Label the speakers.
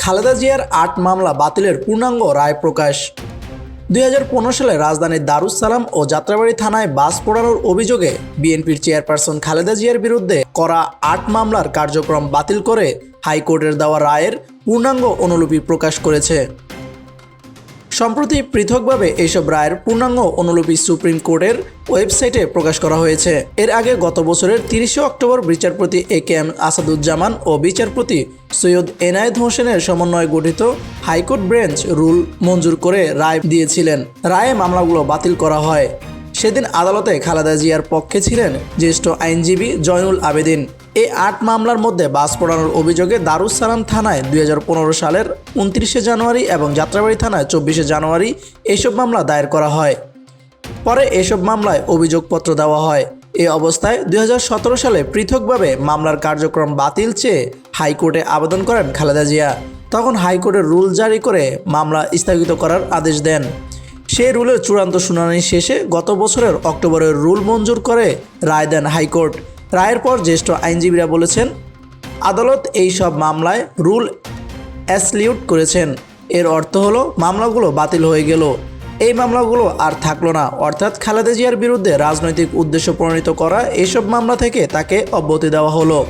Speaker 1: খালেদা জিয়ার আট মামলা বাতিলের পূর্ণাঙ্গ রায় প্রকাশ। দুই হাজার পনেরো সালে রাজধানীর দারুস সালাম ও যাত্রাবাড়ি থানায় বাস পড়ানোর অভিযোগে বিএনপির চেয়ারপারসন খালেদা জিয়ার বিরুদ্ধে করা আট মামলার কার্যক্রম বাতিল করে হাইকোর্টের দেওয়া রায়ের পূর্ণাঙ্গ অনুলিপি প্রকাশ করেছে। সম্প্রতি পৃথকভাবে এইসব রায়ের পূর্ণাঙ্গ অনুলিপি সুপ্রিম কোর্টের ওয়েবসাইটে প্রকাশ করা হয়েছে। এর আগে গত বছরের তিরিশে অক্টোবর বিচারপতি এ কে এম আসাদুজ্জামান ও বিচারপতি সৈয়দ এনায়েত হোসেনের সমন্বয়ে গঠিত হাইকোর্ট বেঞ্চ রুল মঞ্জুর করে রায় দিয়েছিলেন। রায়ে মামলাগুলো বাতিল করা হয়। সেদিন আদালতে খালেদা জিয়ার পক্ষে ছিলেন জ্যেষ্ঠ আইনজীবী জয়নুল আবেদিন। এই আট মামলার মধ্যে বাস পোড়ানোর অভিযোগে দারুস সালাম থানায় দুই হাজার পনেরো সালের উনত্রিশে জানুয়ারি এবং যাত্রাবাড়ি থানায় চব্বিশে জানুয়ারি এইসব মামলা দায়ের করা হয়। পরে এসব মামলায় অভিযোগপত্র দেওয়া হয়। এ অবস্থায় দুই হাজার সতেরো সালে পৃথকভাবে মামলার কার্যক্রম বাতিল চেয়ে হাইকোর্টে আবেদন করেন খালেদা জিয়া। তখন হাইকোর্টের রুল জারি করে মামলা স্থগিত করার আদেশ দেন। সেই রুলের চূড়ান্ত শুনানি শেষে গত বছরের অক্টোবরের রুল মঞ্জুর করে রায় দেন হাইকোর্ট। রায়ের পর জ্যেষ্ঠ আইনজীবীরা বলেছেন, আদালত এই সব মামলায় রুল অ্যাসলিউট করেছেন। এর অর্থ হলো, মামলাগুলো বাতিল হয়ে গেল। এই মামলাগুলো আর থাকল না। অর্থাৎ খালেদা জিয়ার বিরুদ্ধে রাজনৈতিক উদ্দেশ্য প্রণীত করা এসব মামলা থেকে তাকে অব্যাহতি দেওয়া হলো।